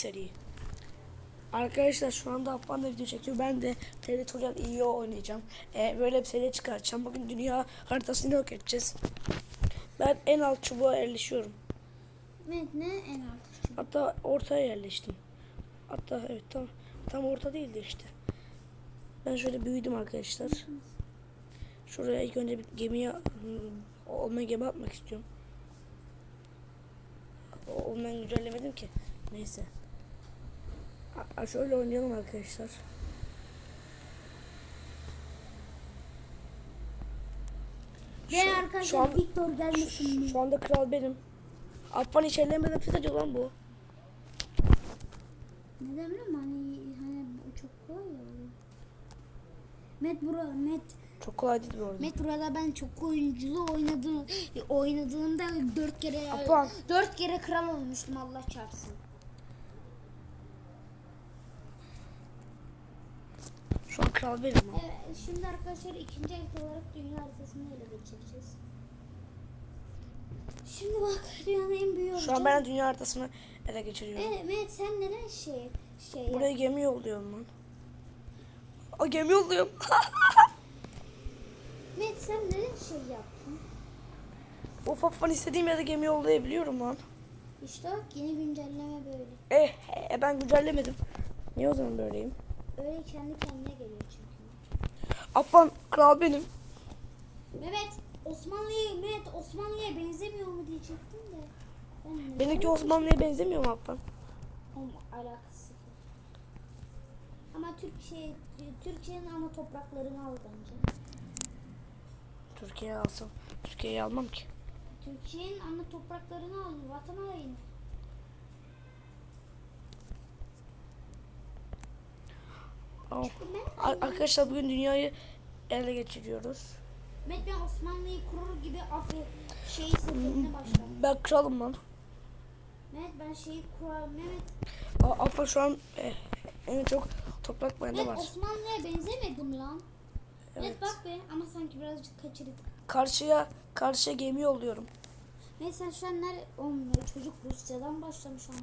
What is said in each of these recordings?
seri. Arkadaşlar şu anda Affan da video çekiyor. Ben de Territorial EO oynayacağım. Ee, böyle bir seri çıkartacağım. Bugün dünya haritasını yok edeceğiz. Ben en alt çubuğa yerleşiyorum. Evet ne en alt çubuk? Hatta ortaya yerleştim. Hatta evet tam, tam orta değildi işte. Ben şöyle büyüdüm arkadaşlar. Şuraya ilk önce bir gemiye hmm, olmayan gemi atmak istiyorum. O- Onu ben güncellemedim ki. Neyse. A- a- şöyle oynayalım arkadaşlar. Ve Şu- arkadaşlar şu an- Victor gelmesin mi? Şu anda kral benim. Affan hiç ellemeden fethediyor lan bu. Neden bileyim hani hani çok kolay ya. Met bura Met Çok kolay değil bu arada. Met burada ben çok oyunculu oynadım oynadığımda dört kere Apan. dört kere kral olmuştum Allah çarpsın. Benim. ama. Evet, şimdi arkadaşlar ikinci el olarak dünya haritasını ele geçireceğiz. Şimdi bak dünyanın en büyüğü Şu an ben dünya haritasını ele geçiriyorum. Evet, Mehmet sen neden şey şey Buraya yap- gemi yolluyorum lan. O gemi yolluyorum. Mehmet sen neden şey yaptın? of Affan istediğim yere gemi yollayabiliyorum lan. İşte yeni güncelleme böyle. Eh, eh, ben güncellemedim. Niye o zaman böyleyim? Öyle kendi kendine geliyor çünkü. Affan kral benim. Mehmet Osmanlı'ya Mehmet Osmanlı'ya benzemiyor mu diyecektim de. Ben Benimki Osmanlı'ya benzemiyor mu Affan? Oğlum, alakası. Ama Türkiye Türkiye'nin ana topraklarını al bence. Türkiye'ye alsam. Türkiye'yi almam ki. Türkiye'nin ana topraklarını al vatan haini. Arkadaşlar bugün dünyayı ele geçiriyoruz. Mehmet ben Osmanlı'yı kurur gibi Afri şeyi seferine başlarım. Ben kralım lan. Mehmet ben şeyi kurar Mehmet. A- Affan şu an eh, en çok toprak bende var. Osmanlı'ya benzemedim lan. Evet. Mehmet bak be ama sanki birazcık kaçırdık. Karşıya karşıya gemi yolluyorum. Sen şu an nerede? Oğlum çocuk Rusya'dan başlamış ama.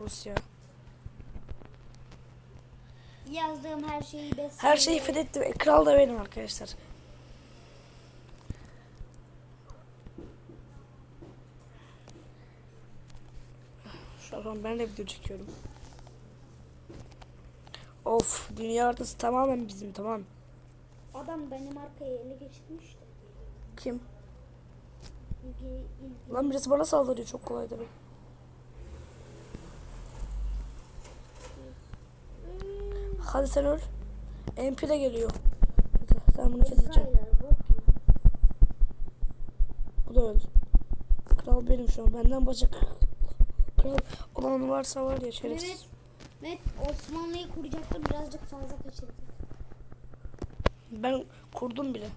Rusya. Yazdığım her şeyi besliyor. Her şeyi fethettim. E, kral da benim arkadaşlar. Şu an ben de video çekiyorum. Of dünya haritası tamamen bizim tamam. Adam benim arkayı ele geçirmişti. Kim? İlgi, ilgi. Lan birisi bana saldırıyor çok kolay tabii. Hadi sen öl. MP de geliyor. Sen bunu gibi. Bu da öldü. Kral benim şu an. Benden başka kral olan varsa var ya şerefsiz. Evet. Evet Osmanlı'yı kuracaktım birazcık fazla kaçırdık. Ben kurdum bile.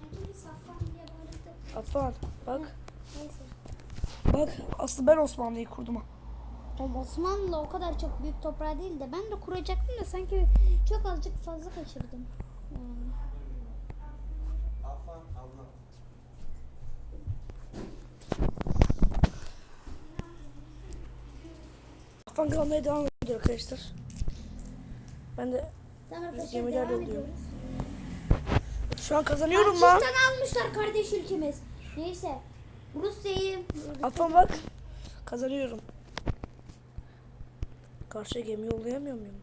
Sanki bir safran diye Afan bak. Neyse. Bak aslında ben Osmanlı'yı kurdum. ha. Oğlum Osmanlı o kadar çok büyük toprağı değil de ben de kuracaktım da sanki çok azıcık fazla kaçırdım. Yani. Afan kalmaya devam ediyor arkadaşlar. Ben de Tamam arkadaşlar Gemiler devam ediyoruz. şu an kazanıyorum lan. Pakistan almışlar kardeş ülkemiz. Neyse. Rusya'yı Afan bak. Kazanıyorum. Karşıya gemi yollayamıyor muyum?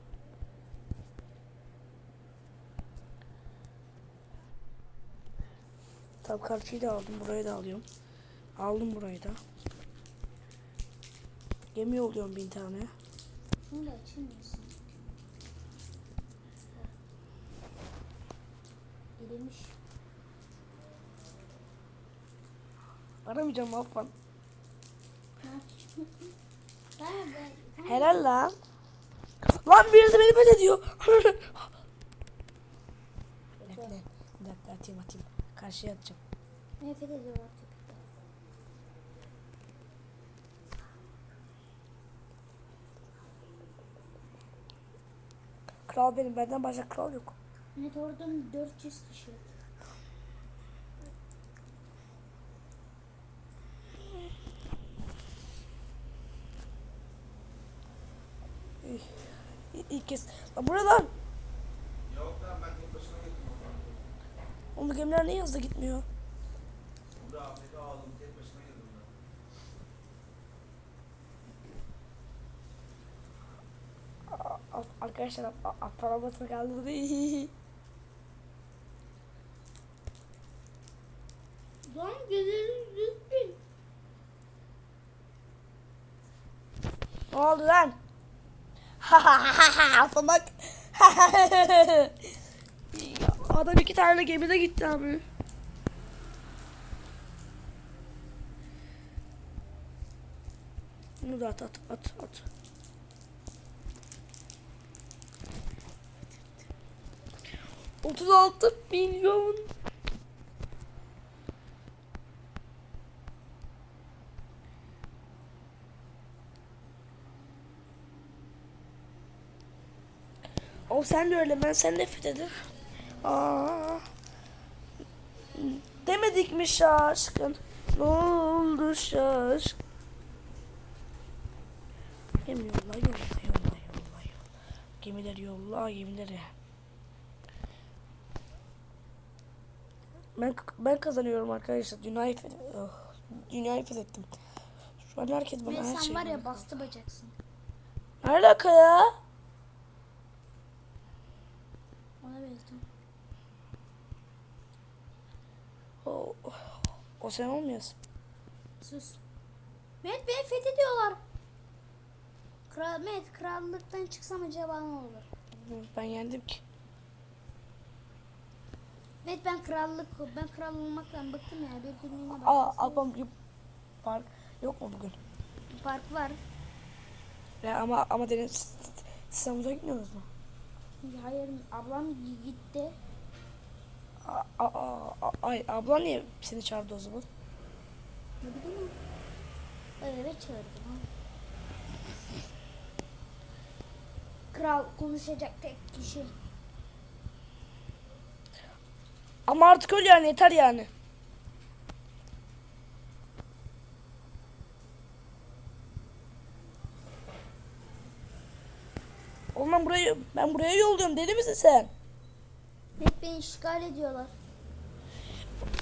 Tabii karşıyı da aldım. Burayı da alıyorum. Aldım burayı da. Gemi yolluyorum bin tane. Bunu da açılmıyorsun. Erimiş. Aramayacağım. Tamam. Helal lan. Lan birisi beni böyle diyor. Bekle. Bir dakika atayım atayım. Karşıya atacağım. Nefret ediyorlar köpekler. Kral benim. Benden başka kral yok. Evet oradan 400 kişi. İlk kez. Lan buraya lan. Yok lan ben tek başıma gittim oradan. Oğlum gemiler niye hızlı gitmiyor? Burada Afrika aldım tek başıma girdim ben. Arkadaşlar a- a- parabatı kaldırdı. ne Lan gözlerim düzgün. oldu lan? Ha ha ha. Adam iki tane gemide gitti abi. Bunu da at at at at. Otuz altı milyon. O sen de öyle ben sen nefret ederim. Aa. Demedik mi şaşkın? Ne oldu şaşkın? Gemi yolla yolla yolla yolla yolla. Gemileri yolla gemileri. Ben ben kazanıyorum arkadaşlar. Dünyayı oh, dünyayı fethettim. Şu an herkes bana her sen şeyi var ya bastı bacaksın. Ne alaka ya? Ona benziyor. O, o sen olmuyorsun. Sus. Mehmet beni fethediyorlar. Kral, Mehmet krallıktan çıksam acaba ne olur? Ben yendim ki. Mehmet ben krallık, ben kral olmaktan bıktım ya. Bir günlüğüne bak. Aa, ablam bir park yok mu bugün? Park var. Ya ama ama deniz siz havuza gitmiyorsunuz mu? Hayır ablam gitti. Aa, aa, aa, ay abla niye seni çağırdı o zaman? Ne bileyim. Eve çağırdım ha. Kral konuşacak tek kişi. Ama artık öyle yani yeter yani. Buraya, ben buraya yolluyorum deli misin sen? Hep beni işgal ediyorlar.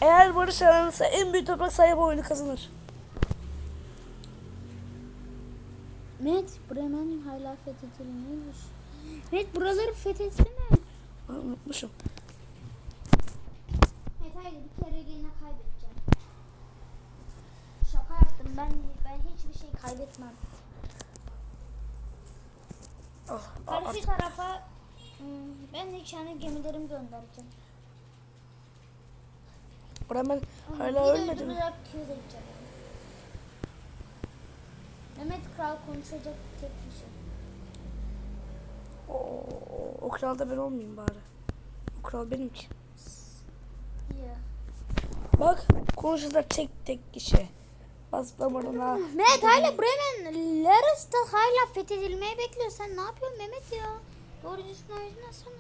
Eğer barış aranırsa en büyük toprak sahibi oyunu kazanır. Met Bremen hala fethedilmemiş. Met buraları fethetsene. Aa, Unutmuşum. Met hayır bir kere yine kaybedeceğim. Şaka yaptım ben ben hiçbir şey kaybetmem. Ah, ah, Karşı tarafa hmm, ben de kendi gemilerimi göndereceğim. Bremen Ama hala bir de edeceğim. Mehmet Kral konuşacak tek kişi. O, o kral da ben olmayayım bari. O kral benim ki. Yeah. Bak konuşacak tek tek kişi. Bas damarına. Mehmet hala Bremen Larus'ta hala fethedilmeyi bekliyor. Sen ne yapıyorsun Mehmet ya? Doğru düzgün oynasana.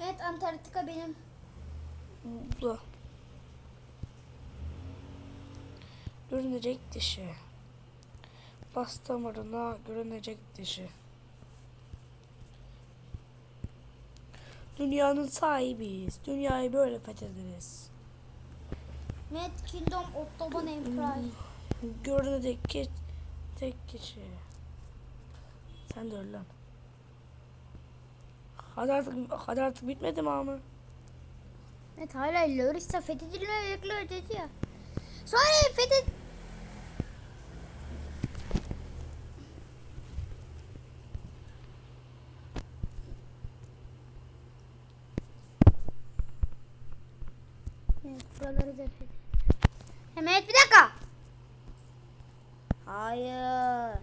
Evet Antarktika benim. Bu. Görünecek dişi. Bas damarına görünecek dişi. Dünyanın sahibiyiz. Dünyayı böyle fethederiz. Mad Kingdom Ottoman Empire. Görünecek ki tek kişi. Sen de öl lan. Hadi artık, hadi artık bitmedi mi ama? Evet hala Larus'ta fethedilmeyi bekliyor dedi ya. Sonra fethed... Evet buraları da. Mehmet bir dakika. Hayır.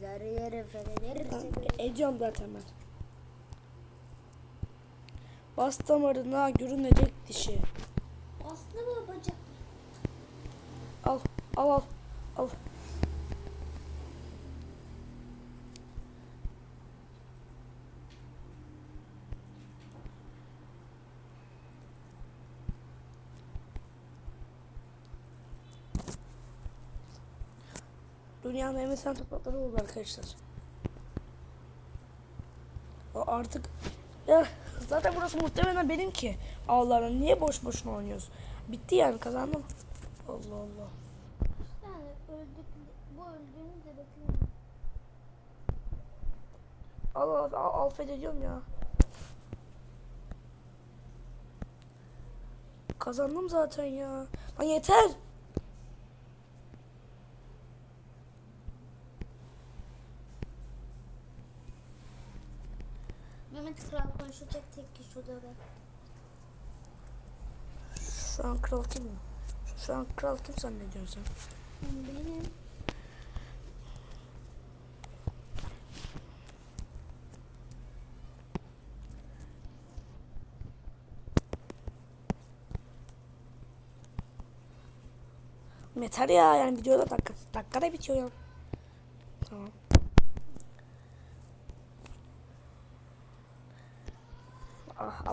Zarıları fethederiz. Ediyorum zaten ben. Bas damarına görünecek dişi. Aslında bacak. Al, al, al, al. Dünyanın en mesela toprakları oldu arkadaşlar. O artık ya zaten burası muhtemelen benim ki. Allah'ım niye boş boşuna oynuyoruz? Bitti yani kazandım. Allah Allah. Yani öldük, bu öldüğünü de bekliyorum. Allah Allah al- affediyorum ya. Kazandım zaten ya. Lan yeter. Kral konuşacak tek kişi o da ben. Şu an kral kim? Şu an kral kim zannediyorsun sen? Ben benim. Yeter ya yani videoda dakika, dakikada bitiyor ya. Tamam.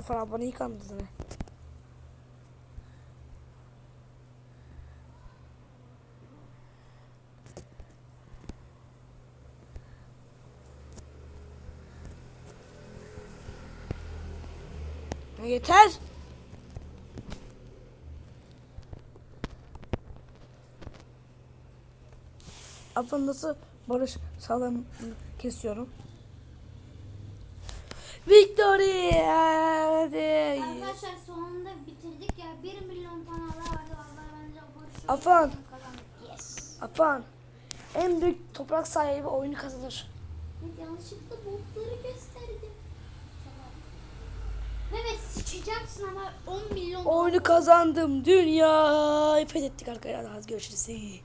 Kandırdın. ha. Ya Yeter. Afan nasıl barış sağlam kesiyorum. Victory! Bitirdik ya. 1 milyon tane daha vardı. Vallahi bence barışı Afan. Yes. Afan. En büyük toprak sahibi oyunu kazanır. Evet, yanlışlıkla botları gösterdim. Evet sıçacaksın ama 10 milyon Oyunu kazandım. Dünya fethettik arkadaşlar. Görüşürüz.